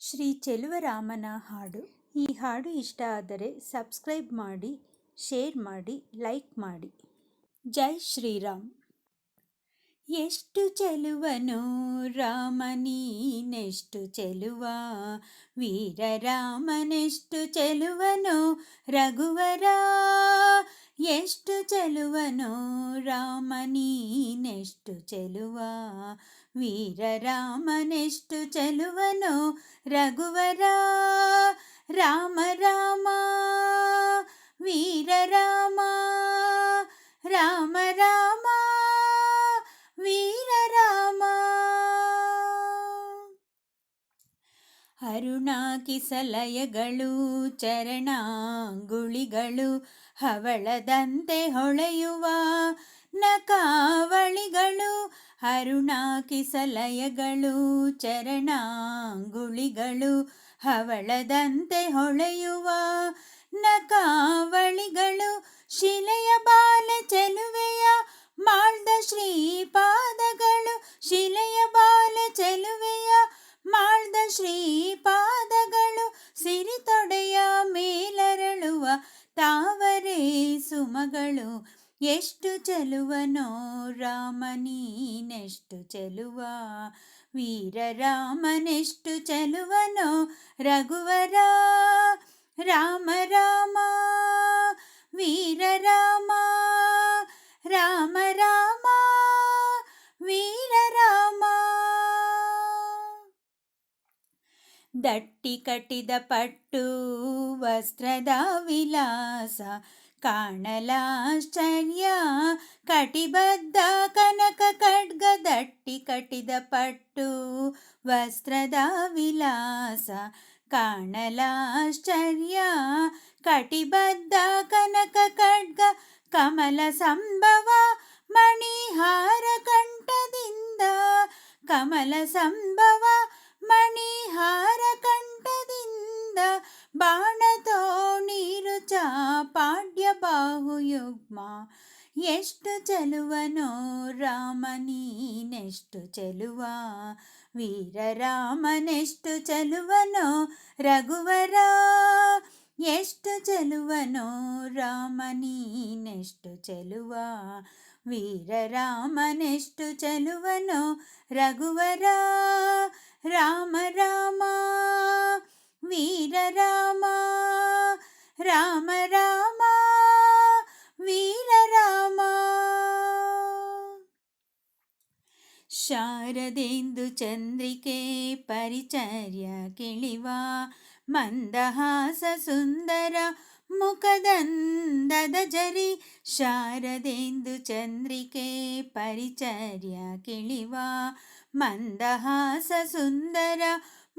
ಶ್ರೀ ಚೆಲುವರಾಮನ ಹಾಡು. ಈ ಹಾಡು ಇಷ್ಟ ಆದರೆ ಸಬ್ಸ್ಕ್ರೈಬ್ ಮಾಡಿ, ಶೇರ್ ಮಾಡಿ, ಲೈಕ್ ಮಾಡಿ. ಜೈ ಶ್ರೀರಾಮ್. ಎಷ್ಟು ಚೆಲುವನು ರಾಮ ನೀನೆಷ್ಟು ಚೆಲುವ ವೀರ ರಾಮನೆಷ್ಟು ಚೆಲುವನು ರಘುವರ ಎಷ್ಟು ಚೆಲುವನು ರಾಮ ನೀನೆಷ್ಟು ಚೆಲುವ ವೀರ ರಾಮನೆಷ್ಟು ಚೆಲುವನು ರಘುವರ ರಾಮ ರಾಮ ಅರುಣಾಕಿಸಲಯಗಳು ಚರಣಾಂಗುಳಿಗಳು ಹವಳದಂತೆ ಹೊಳೆಯುವ ನಕಾವಳಿಗಳು ಅರುಣಾಕಿಸಲಯಗಳು ಚರಣಾಂಗುಳಿಗಳು ಹವಳದಂತೆ ಹೊಳೆಯುವ ನಕಾವಳಿಗಳು. ಎಷ್ಟು ಚೆಲುವನೋ ರಾಮ ನೀನೆಷ್ಟು ಚೆಲುವ ವೀರ ರಾಮನೆಷ್ಟು ಚೆಲುವನೋ ರಘುವರ ರಾಮ ರಾಮ ವೀರ ರಾಮ ರಾಮ ರಾಮ ವೀರ ರಾಮ ದಟ್ಟಿ ಕಟ್ಟಿದ ಪಟ್ಟು ವಸ್ತ್ರದ ವಿಲಾಸ ಕಾಣಲಾಶ್ಚರ್ಯ. ಕಟಿಬದ್ಧ ಕನಕ ಖಡ್ಗ ದಟ್ಟಿ ಕಟಿದ ಪಟ್ಟು, ವಸ್ತ್ರದ ವಿಲಾಸ ಕಾಣಲಾಶ್ಚರ್ಯ. ಕಟಿಬದ್ಧ ಕನಕ ಖಡ್ಗ ಕಮಲ ಸಂಭವ, ಮಣಿಹಾರ ಕಂಠದಿಂದ. ಕಮಲ ಸಂಭವ, ಮಣಿಹಾರ ಕಂಠದಿಂದ. ಬಾಣತೋ ನೀರು ಚಾಪಾಡ್ಯ ಬಾಹುಯುಗ್ಮ ಎಷ್ಟು ಚೆಲುವನೋ ರಾಮ ನೀನೆಷ್ಟು ಚೆಲುವ ವೀರ ರಾಮನೆಷ್ಟು ಚೆಲುವನೋ ರಘುವರ ಎಷ್ಟು ಚೆಲುವನೋ ರಾಮ ನೀನೆಷ್ಟು ಚೆಲುವ ವೀರ ರಾಮನೆಷ್ಟು ಚೆಲುವನೋ ರಘುವರ ರಾಮ ರಾಮ രാമ രാമ വീരരാമ ശാരദേന്ദു ചന്ദ്രികേ പരിചര്യ കിളിവ മന്ദഹാസ സുന്ദര മുഖദന്തരി ശാരദേന്ദു ചന്ദ്രികേ പരിചര്യ കിളിവ മന്ദഹാസ സുന്ദര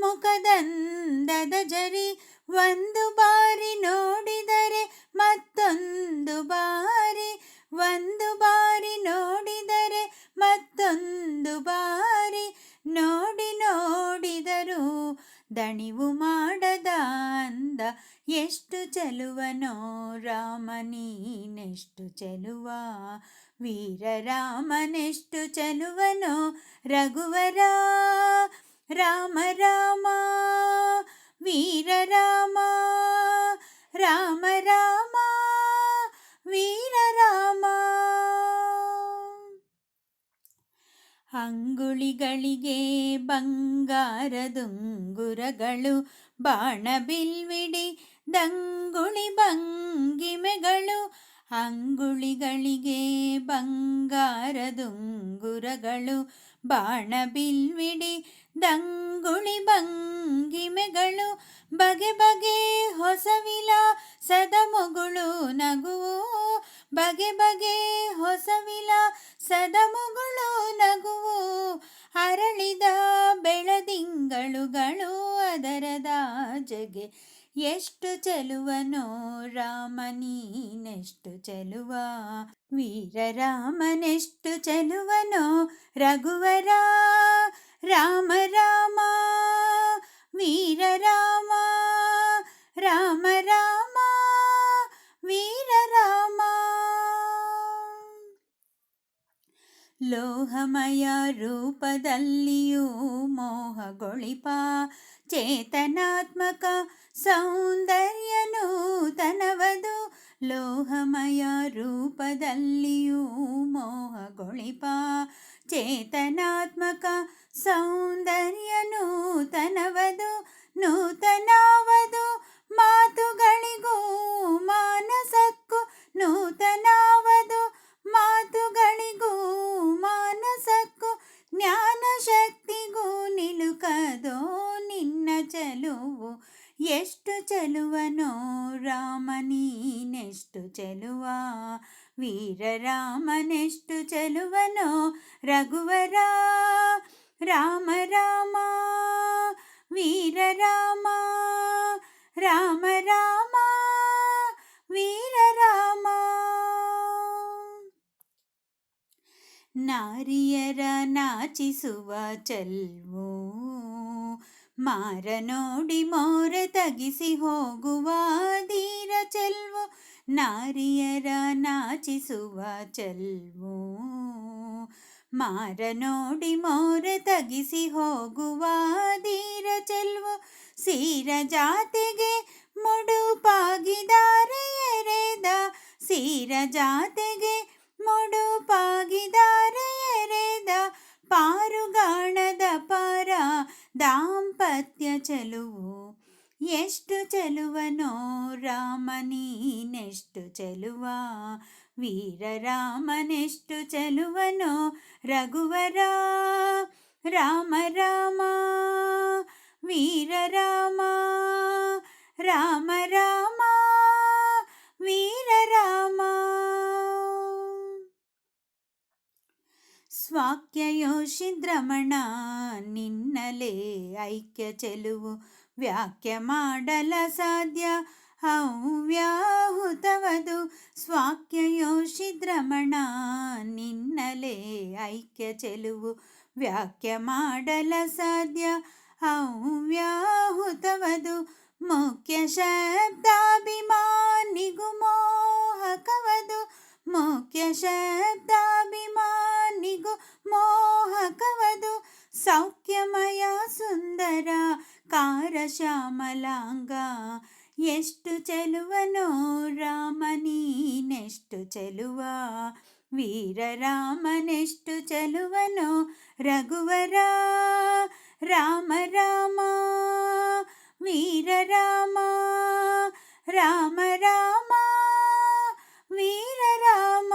ಮುಖದಂದದ ಜರಿ ಒಂದು ಬಾರಿ ನೋಡಿದರೆ ಮತ್ತೊಂದು ಬಾರಿ, ಒಂದು ಬಾರಿ ನೋಡಿದರೆ ಮತ್ತೊಂದು ಬಾರಿ, ನೋಡಿ ನೋಡಿದರು ದಣಿವು ಮಾಡದ ಅಂದ ಎಷ್ಟು ಚೆಲುವನೋ ರಾಮ ನೀನೆಷ್ಟು ಚೆಲುವ ವೀರ ರಾಮನೆಷ್ಟು ಚೆಲುವನೋ ರಘುವರ ರಾಮ ರಾಮ ವೀರ ರಾಮ ರಾಮ ರಾಮ ವೀರ ರಾಮ ಅಂಗುಳಿಗಳಿಗೆ ಬಂಗಾರದುಂಗುರಗಳು ಬಾಣ ಬಿಲ್ವಿಡಿ ದಂಗುಳಿ ಭಂಗಿಮೆಗಳು ಅಂಗುಳಿಗಳಿಗೆ ಬಂಗಾರದುಂಗುರಗಳು ಬಾಣ ಬಿಲ್ವಿಡಿ ದಂಗುಳಿ ಭಂಗಿಮೆಗಳು ಬಗೆ ಬಗೆ ಹೊಸವಿಲ ಸದ ಮಗಳು ನಗುವು ಬಗೆ ಬಗೆ ಹೊಸವಿಲ ಸದ ಮಗಳು ನಗುವು ಅರಳಿದ ಬೆಳದಿಂಗಳುಗಳು ಅದರದ ಜಗೆ ಎಷ್ಟು ಚೆಲುವನೋ ರಾಮ ನೀನೆಷ್ಟು ಚೆಲುವ ವೀರ ರಾಮನೆಷ್ಟು ಚೆಲುವನೋ ರಘುವರ ರಾಮ ರಾಮ ವೀರ ರಾಮ ರಾಮ ರಾಮ ವೀರ ರಾಮ ಲೋಹಮಯ ರೂಪದಲ್ಲಿಯೂ ಮೋಹಗೊಳಿಪ. ಚೇತನಾತ್ಮಕ ಸೌಂದರ್ಯನೂ ತನವದು ಲೋಹಮಯ ರೂಪದಲ್ಲಿಯೂ ಮೋಹಗೊಳಿಪ. ಚೇತನಾತ್ಮಕ ಸೌಂದರ್ಯ ನೂತನವದು. ನೂತನವದು ಮಾತುಗಳಿಗೂ ಮಾನಸಕ್ಕೂ ನೂತನವದು. ಮಾತುಗಳಿಗೂ ಮಾನಸಕ್ಕೂ ಜ್ಞಾನ ಶಕ್ತಿಗೂ ನಿಲುಕದೋ ನಿನ್ನ ಚೆಲುವು ಎಷ್ಟು ಚೆಲುವನೋ ರಾಮ ನೀನೆಷ್ಟು ಚೆಲುವ ವೀರರಾಮನೆಷ್ಟು ಚೆಲುವನೋ ರಘುವರ ರಾಮ ರಾಮ ವೀರ ರಾಮ ರಾಮ ರಾಮ ವೀರ ರಾಮ ನಾರಿಯರ ನಾಚಿಸುವ ಚಲ್ವೋ. ಮಾರ ನೋಡಿ ಮೋರೆ ತಗಿಸಿ ಹೋಗುವ ಧೀರ ಚೆಲ್ವು. ನಾರಿಯರ ನಾಚಿಸುವ ಚೆಲ್ವೋ. ಮಾರ ನೋಡಿ ಮೋರೆ ತಗಿಸಿ ಹೋಗುವ ಧೀರ ಚೆಲ್ವು. ಸೀರ ಜಾತಿಗೆ ಮುಡುಪಾಗಿದಾರೆ ಎರೆದ ಸೀರ ಜಾತಿಗೆ ಮುಡುಪಾಗಿದ್ದಾರೆ ಎರೆದ ಪಾರುಗಾಣದ ಪರ ದಾಂಪತ್ಯ ಚೆಲುವು ಎಷ್ಟು ಚೆಲುವನೋ ರಾಮ ನೀನೆಷ್ಟು ಚೆಲುವ ವೀರರಾಮನೆಷ್ಟು ಚೆಲುವನೋ ರಘುವರ ರಾಮ ರಾಮ ವೀರ ರಾಮ ರಾಮ ರಾಮ ವೀರ ರಾಮ ಸ್ವಾಕ್ಯಯೋಷಿದ್ರಮಣ ನಿನ್ನಲೇ ಐಕ್ಯ ಚೆಲುವು ವ್ಯಾಖ್ಯ ಮಾಡಲ ಸಾಧ್ಯ? ಅವ್ಯಾಹುತವದು ಸ್ವಾಕ್ಯಯೋಷಿದ್ರಮಣ ನಿನ್ನಲೇ ಐಕ್ಯ ಚೆಲುವು ವ್ಯಾಖ್ಯ ಮಾಡಲ ಸಾಧ್ಯ? ಅವ್ಯಾಹುತವದು ಮುಖ್ಯ ಶಬ್ದಾಭಿಮಾನಿಗು ಮೋಹಕವದು ಮುಖ್ಯ ಶಬ್ದಾಭಿಮಾನಿಗು ಮೋಹಕವದು ಸೌಖ್ಯಮಯ ಸುಂದರ ಕಾರ ಶ್ಯಾಮಲಾಂಗ ಎಷ್ಟು ಚೆಲುವನೋ ರಾಮ ನೀನೆಷ್ಟು ಚೆಲುವ ವೀರರಾಮನೆಷ್ಟು ಚೆಲುವನೋ ರಘುವರ ರಾಮ ರಾಮ ವೀರ ರಾಮ ರಾಮ ರಾಮ ವೀರ ರಾಮ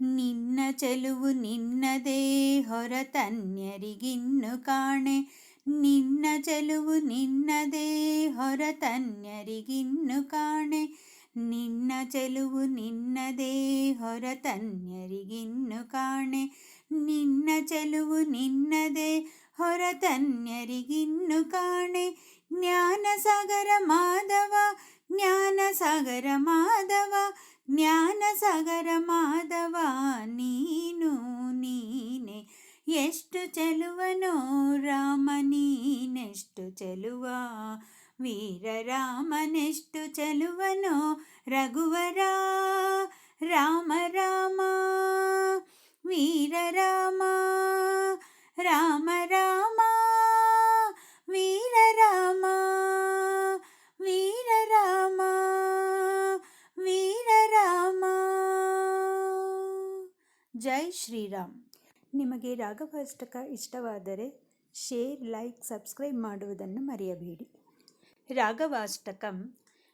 ನಿನ್ನ ಚೆಲುವು ನಿನ್ನದೇ ಹೊರತನ್ಯರಿಗಿನ್ನು ಕಾಣೆ ನಿನ್ನ ಚೆಲುವು ನಿನ್ನದೇ ಹೊರತನ್ಯರಿಗಿನ್ನು ಕಾಣೆ ನಿನ್ನ ಚೆಲುವು ನಿನ್ನದೇ ಹೊರತನ್ಯರಿಗಿನ್ನು ಕಾಣೆ. ನಿನ್ನ ಚೆಲುವು ನಿನ್ನದೇ ಹೊರತನ್ಯರಿಗಿನ್ನು ಕಾಣೆ. ಜ್ಞಾನ ಸಾಗರ ಮಾಧವ, ಜ್ಞಾನ ಸಾಗರ ಮಾಧವ, ಜ್ಞಾನ ಸಾಗರ ಮಾಧವ, ನೀನು ನೀನೆ. ಎಷ್ಟು ಚೆಲುವನೋ ರಾಮ ನೀನೆಷ್ಟು ಚೆಲುವ ವೀರರಾಮನೆಷ್ಟು ಚೆಲುವನೋ ರಘುವರ, ರಾಮ ರಾಮ, ವೀರ, ರಾಮ ರಾಮ ವೀರರಾಮ ವೀರ, ರಾಮ ವೀರ ರಾಮ ವೀರ, ರಾಮ. ಜೈ ಶ್ರೀರಾಮ್. ನಿಮಗೆ ರಾಘವಾಷ್ಟಕ ಇಷ್ಟವಾದರೆ ಶೇರ್, ಲೈಕ್, ಸಬ್ಸ್ಕ್ರೈಬ್ ಮಾಡುವುದನ್ನು ಮರೆಯಬೇಡಿ. राघवाष्टकम्।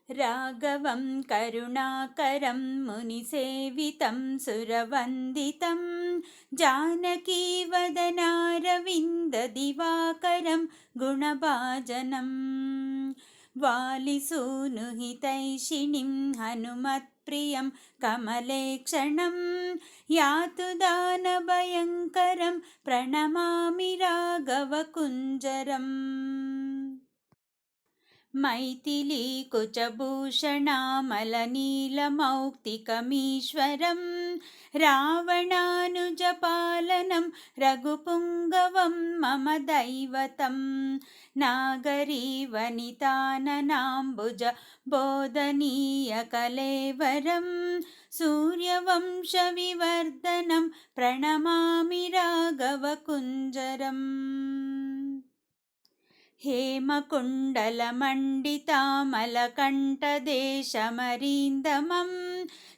राघवं करुणाकरं मुनिसेवितं सुरवन्दितं। जानकीवदनारविन्ददिवाकरं गुणभाजनम् वालिसूनुहितैषिणीं हनुमत्प्रियं कमलेक्षणं। यातु दानभयङ्करं प्रणमामि राघवकुञ्जरम्। मैथिली कुचभूषणामलनीलमौक्तिकमीश्वरं रावणानुजपालनं रघुपुङ्गवं मम दैवतं नागरीवनिताननाम्बुज बोधनीयकलेवरं सूर्यवंशविवर्धनं प्रणमामि राघवकुञ्जरम् हेमकुण्डलमण्डितामलकण्ठदेशमरीन्दमं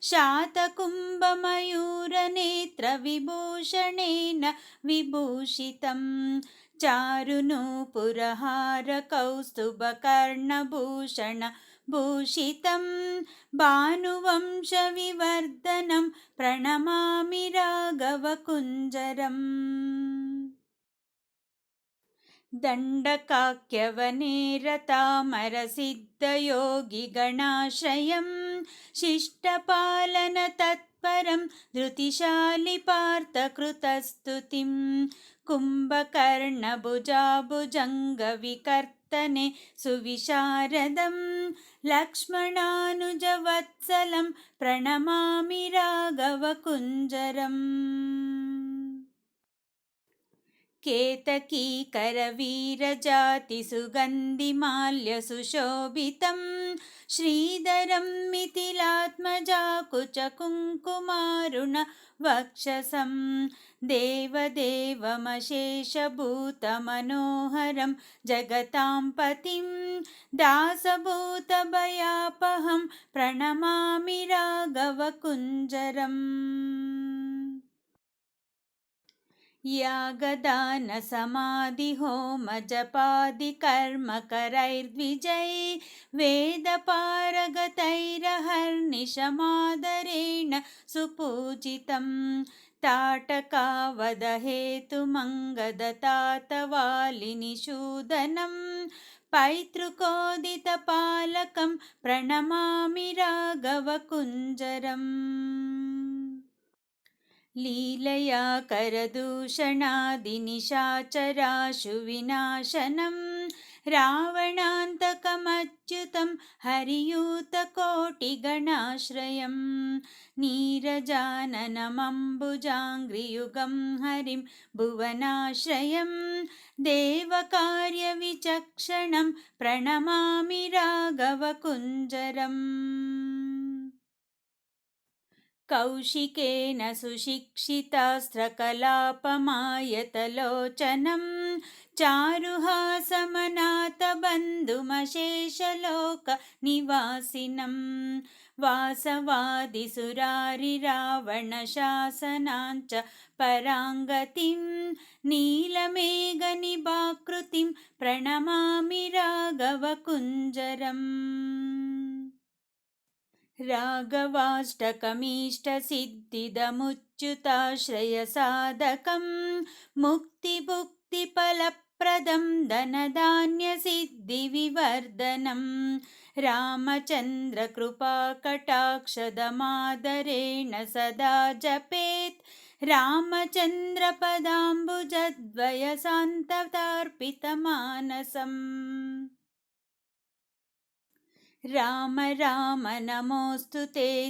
शातकुम्भमयूरनेत्रविभूषणेन विभूषितं चारुनूपुरहारकौस्तुभकर्णभूषण भूषितं भानुवंशविवर्धनं प्रणमामि राघवकुञ्जरम् दण्डकाक्यवनेरतामरसिद्धयोगिगणाश्रयं शिष्टपालनतत्परं धृतिशालिपार्थकृतस्तुतिं कुम्भकर्णभुजाभुजङ्गविकर्तने सुविशारदं लक्ष्मणानुजवत्सलं प्रणमामि राघवकुञ्जरम् केतकीकरवीरजातिसुगन्धिमाल्यसुशोभितं श्रीधरं मिथिलात्मजाकुचकुङ्कुमारुण वक्षसं देवदेवमशेषभूतमनोहरं जगतां पतिं दासभूतभयापहं प्रणमामि राघवकुञ्जरम् यागदानसमाधिहोमजपादिकर्मकरैर्द्विजै वेदपारगतैरहर्निशमादरेण सुपूजितं ताटकावदहेतुमङ्गदतातवालिनिषूदनं पैतृकोदितपालकं प्रणमामि राघवकुञ्जरम् लीलया करदूषणादिनिशाचराशुविनाशनं। रावणान्तकमच्युतं हरियूतकोटिगणाश्रयं। नीरजाननमम्बुजाङ्घ्रियुगं हरिं भुवनाश्रयं। देवकार्यविचक्षणं प्रणमामि राघवकुञ्जरम् कौशिकेन सुशिक्षितास्त्रकलापमायतलोचनं चारुहासमनाथबन्धुमशेषलोकनिवासिनं वासवादिसुरारिरावणशासनाञ्च पराङ्गतिं नीलमेघनिभाकृतिं प्रणमामि राघवकुञ्जरम् राघवाष्टकमीष्टसिद्धिदमुच्युताश्रयसाधकं मुक्तिभुक्तिफलप्रदं धनधान्यसिद्धिविवर्धनं रामचन्द्रकृपाकटाक्षदमादरेण सदा जपेत् रामचन्द्रपदाम्बुजद्वयसान्ततार्पितमानसम् రామ రామ నమోస్తు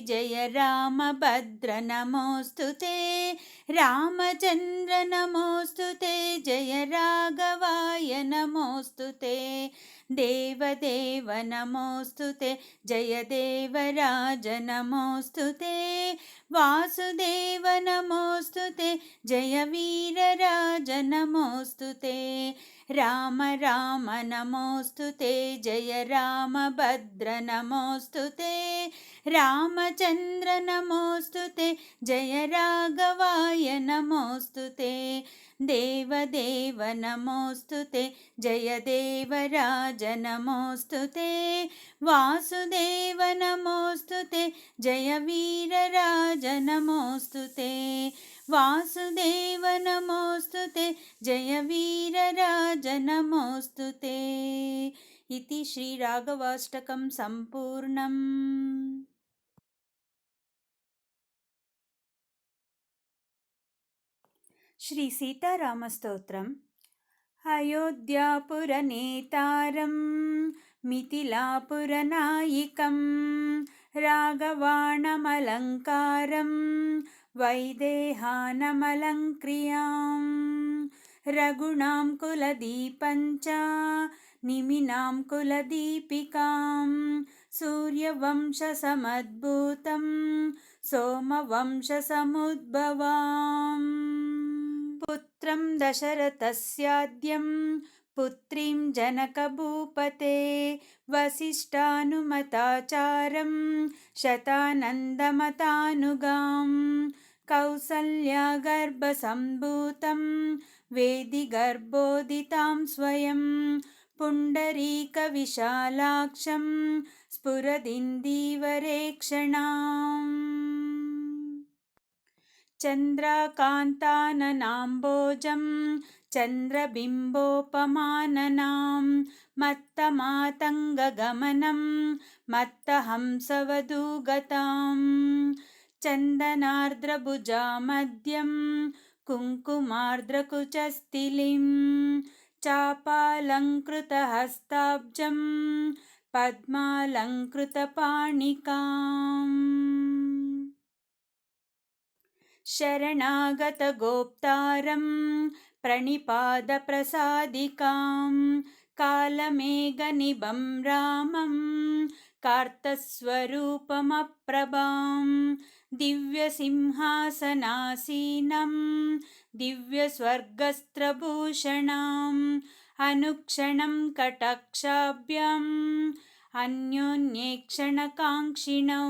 జయ రామ భద్ర నమోస్తు రామచంద్ర నమోస్తు జయ రాఘవాయ నమోస్తు దేవదేవ నమోస్తు జయ దేవరాజ నమోస్తు వాసుదేవ నమోస్తు జయ వీరరాజ నమోస్తు రామ రామ నమోస్తు జయ రామ భద్ర నమోస్తు రామచంద్ర నమోస్తు జయ రాఘవాయ నమోస్తు దేవదేవ నమోస్తు జయ దేవరాజ నమోస్తు వాసుదేవ నమోస్తు జయ వీరరాజ నమోస్తు వాసుదేవ నమోస్తు జయ వీరరాజ నమోస్తు ఇది శ్రీరాఘవాష్టకం సంపూర్ణం. శ్రీ సీతారామస్తోత్రం అయోధ్యాపురనేతారం మిథిలాపురనాయికం రాఘవాణమలంకారం వైదేహానమలంక్రియాం రఘుణాం కులదీపంచ నిమినాం కులదీపికాం సూర్యవంశసమద్భూతం సోమవంశసముద్భవాం. पुत्रं दशरथस्याद्यं पुत्रीं जनकभूपते वसिष्ठानुमताचारं शतानन्दमतानुगां कौसल्यागर्भसम्भूतं वेदिगर्भोदितां स्वयं पुण्डरीकविशालाक्षं स्फुरदिन्दीवरेक्षणाम् चन्द्राकान्ताननाम्बोजं चन्द्रबिम्बोपमाननां मत्तमातङ्गगमनं मत्तहंसवधूगतां चन्दनार्द्रभुजामद्यं कुङ्कुमार्द्रकुचस्तिलिं चापालङ्कृतहस्ताब्जं पद्मालङ्कृतपाणिकाम् शरणागतगोप्तारं प्रणिपादप्रसादिकां कालमेघनिभं रामं कार्तस्वरूपमप्रभां दिव्यसिंहासनासीनं दिव्यस्वर्गस्त्रभूषणाम् अनुक्षणं कटाक्षाभ्याम् अन्योन्येक्षणकाङ्क्षिणौ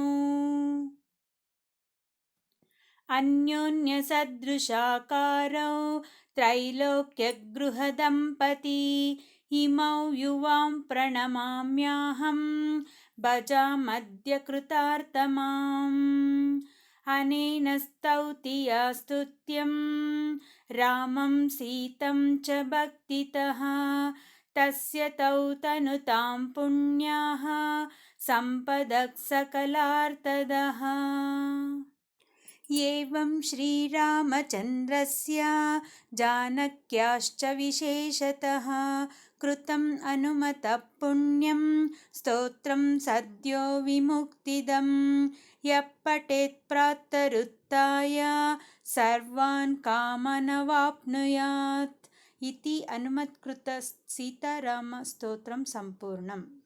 अन्योन्यसदृशाकारौ त्रैलोक्यगृहदम्पती। इमौ युवां प्रणमाम्याहं भजामद्य कृतार्थमाम् अनेन स्तौति या स्तुत्यं रामं सीतं च भक्तितः। तस्य तौ तनुतां पुण्याः सम्पदः सकलार्थदः एवं श्रीरामचन्द्रस्य जानक्याश्च विशेषतः कृतम् अनुमतः पुण्यं स्तोत्रं सद्यो विमुक्तिदं यः पठेत् प्रातरुत्थाय सर्वान् कामनवाप्नुयात्। इति हनुमत्कृत सीतारामस्तोत्रं सम्पूर्णम्